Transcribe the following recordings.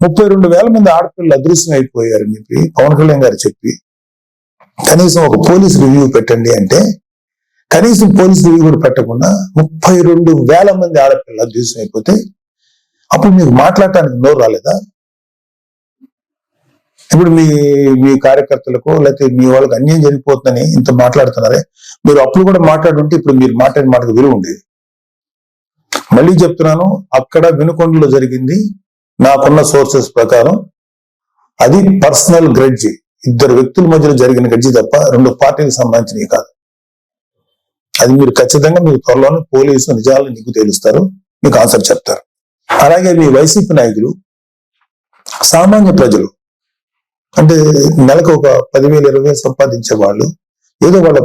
ముప్పై రెండు వేల మంది ఆడపిల్లలు అదృశ్యం అయిపోయారని చెప్పి పవన్ కళ్యాణ్ గారు చెప్పి కనీసం ఒక పోలీస్ రివ్యూ పెట్టండి అంటే కనీసం పోలీస్ రివ్యూ కూడా పెట్టకుండా ముప్పై రెండు వేల మంది ఆడపిల్లలు అదృశ్యం అయిపోతే అప్పుడు మీకు మాట్లాడటానికి నోరు రాలేదా? ఇప్పుడు మీ మీ కార్యకర్తలకు లేకపోతే మీ వాళ్ళకి అన్యాయం జరిగిపోతుందని ఇంత మాట్లాడుతున్నారే మీరు అప్పుడు కూడా మాట్లాడుంటే ఇప్పుడు మీరు మాట్లాడిన మాటకు విలువ ఉండేది. మళ్ళీ చెప్తున్నాను అక్కడ వినుకొండలో జరిగింది నాకున్న సోర్సెస్ ప్రకారం అది పర్సనల్ గ్రెడ్జి. ఇద్దరు వ్యక్తుల మధ్యలో జరిగిన గడ్జి తప్ప రెండు పార్టీలకు సంబంధించినవి కాదు. అది మీరు ఖచ్చితంగా మీరు త్వరలోనే పోలీసు నిజాలు నీకు తేలుస్తారు మీకు ఆన్సర్ చెప్తారు. అలాగే మీ వైసీపీ నాయకులు సామాన్య ప్రజలు అంటే నెలకు ఒక పదివేలు ఇరవై వేలు సంపాదించే వాళ్ళు ఏదో వాళ్ళ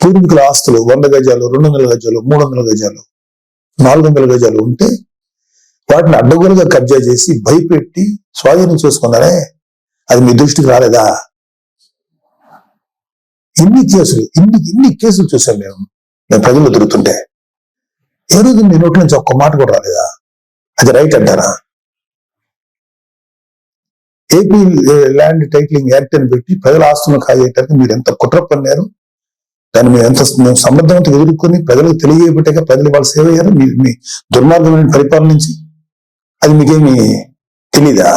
పూర్వీకుల ఆస్తులు వంద గజాలు రెండు వందల గజాలు మూడు వందల గజాలు నాలుగు వందల గజాలు ఉంటే వాటిని అడ్డగోలుగా కబ్జా చేసి భయపెట్టి స్వాధీనం చేసుకున్నారే? అది మీ దృష్టికి రాలేదా? ఇన్ని కేసులు ఇన్ని ఇన్ని కేసులు చూసాం మేము. మేము ప్రజలు తిరుగుతుంటే. ఏ రోజు మీ నోటి నుంచి ఒక్క మాట కూడా రాలేదా? అది రైట్ అంటారా? ఏపీ ల్యాండ్ టైటిలింగ్ యాక్ట్ అని పెట్టి ప్రజల ఆస్తులను కాజేయటానికి మీరు ఎంత కుట్ర పన్నారు దాన్ని మేము ఎంత మేము సమర్థవంతంగా ఎదుర్కొని ప్రజలకు తెలియబెట్టాక ప్రజలు వాళ్ళు సేవ అయ్యారు. మీ మీ దుర్మార్గమైన పరిపాలన నుంచి అది మీకేమి తెలీదా